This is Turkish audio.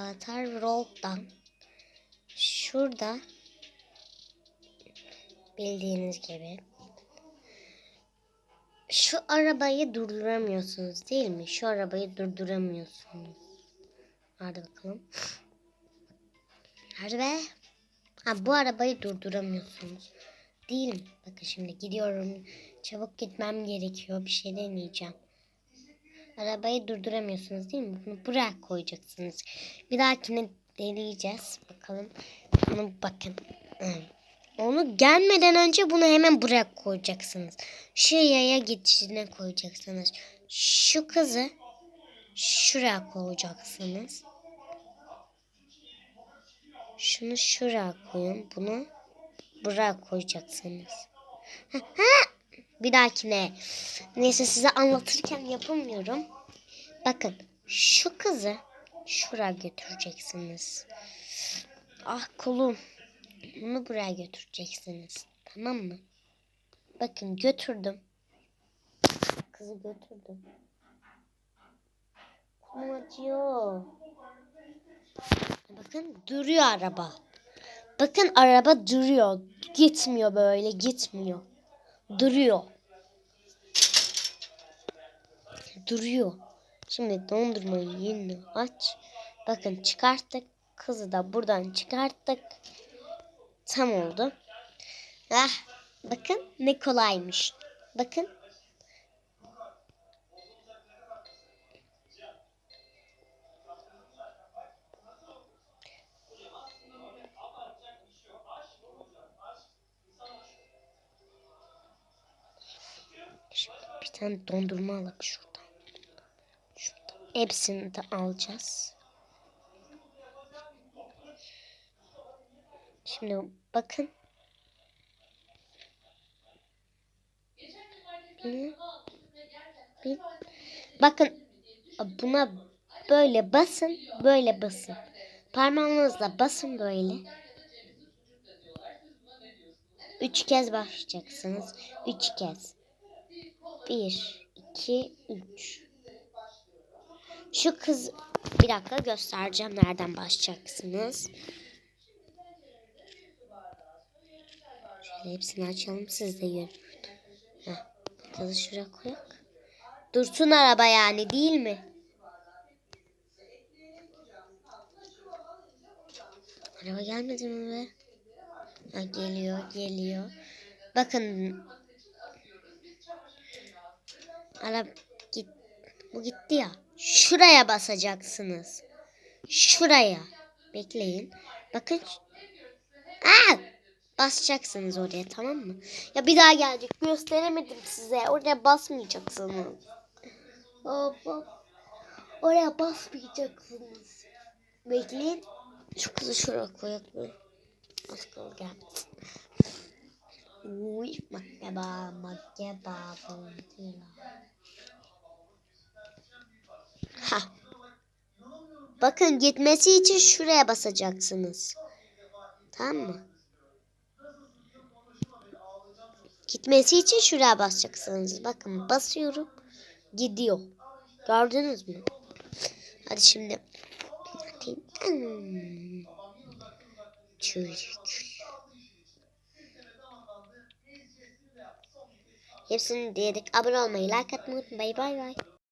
Avatar Road'dan şurada bildiğiniz gibi şu arabayı durduramıyorsunuz değil mi? Şu arabayı durduramıyorsunuz. Hadi bakalım. Hadi be. Ha bu arabayı durduramıyorsunuz. Değil mi? Bakın şimdi gidiyorum. Çabuk gitmem gerekiyor. Bir şey deneyeceğim. Arabayı durduramıyorsunuz değil mi? Bunu buraya koyacaksınız. Bir dahakine deneyeceğiz. Bakalım. Bunu bakın. Onu gelmeden önce bunu hemen buraya koyacaksınız. Şu yaya geçişine koyacaksınız. Şu kızı şuraya koyacaksınız. Şunu şuraya koyun. Bunu buraya koyacaksınız. Ha, ha! Bir dahakine. Neyse size anlatırken yapamıyorum. Bakın şu kızı şuraya götüreceksiniz. Ah kolum. Bunu buraya götüreceksiniz. Tamam mı? Bakın götürdüm. Kızı götürdüm. Kolum acıyor. Bakın duruyor araba. Bakın araba duruyor. Gitmiyor böyle gitmiyor. Duruyor. Duruyor. Şimdi dondurmayı yeni aç. Bakın çıkarttık. Kızı da buradan çıkarttık. Tam oldu. Ah, bakın ne kolaymış. Bakın. Şimdi bir tane dondurma alalım şuradan. Hepsini de alacağız. Şimdi bakın. Bir, bir. Bakın buna böyle basın, böyle basın. Parmağınızla basın böyle. Üç kez basacaksınız. Üç kez. Bir, iki, üç. Şu kız bir dakika göstereceğim nereden başlayacaksınız. Şöyle hepsini açalım siz de görün. Heh, şuraya koyak. Dursun araba yani değil mi? Araba gelmedi mi be? Ha, geliyor geliyor. Bakın Araba git. Bu gitti ya. Şuraya basacaksınız. Şuraya. Bekleyin. Bakın. Aa! Basacaksınız oraya tamam mı? Ya bir daha gelecek. Gösteremedim size. Oraya basmayacaksınız. Hop. Oraya basmayacaksınız. Bekleyin. Şu kızı şuraya böyle. Az kaldı gel. Uy, makkeba, makkeba, fırtına. Ha. Bakın gitmesi için şuraya basacaksınız. Tamam mı? Gitmesi için şuraya basacaksınız. Bakın basıyorum. Gidiyor. Gördünüz mü? Hadi şimdi. Çürük. Hepsini dedik. Abone olmayı, like atmayı unutmayın. Bay bay.